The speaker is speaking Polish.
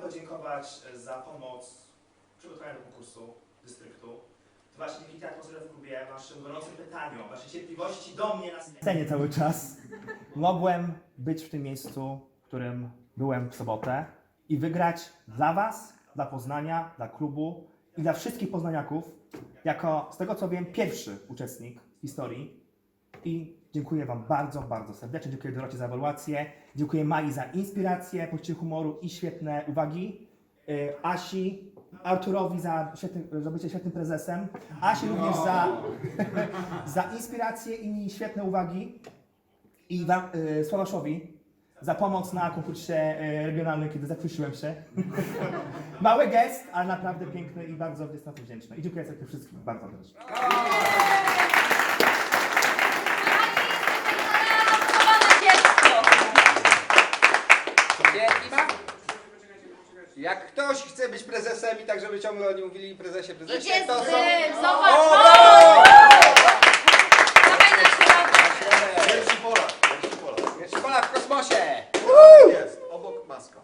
bardzo podziękować e, za pomoc w przygotowaniu do konkursu dystryktu. To właśnie dzięki atmosferze w klubie, waszym gorącym pytaniom, waszej cierpliwości do mnie na scenie cały czas, mogłem być w tym miejscu, w którym byłem w sobotę i wygrać dla was, dla Poznania, dla klubu i dla wszystkich poznaniaków, jako z tego co wiem, pierwszy uczestnik historii. I dziękuję Wam bardzo, bardzo serdecznie. Dziękuję Dorocie za ewaluację. Dziękuję Mai za inspirację, poczucie humoru i świetne uwagi. Y, Asi, Arturowi za, świetny, za bycie świetnym prezesem. Asi również za, za inspirację i świetne uwagi. I wam, y, Sławaszowi za pomoc na konkursie y, regionalnym, kiedy zakruszyłem się. Mały gest, ale naprawdę piękny i bardzo jestem to wdzięczny. I dziękuję serdecznie wszystkim bardzo serdecznie. Jak ktoś chce być prezesem i tak, żeby ciągle oni mówili prezesie, prezesie, Idzie to są... tym, zobacz, O, chodź! brawo! Dawaj. Pierwszy Polak, pierwszy Polak. Pierwszy Polak w kosmosie! Jest, obok maska.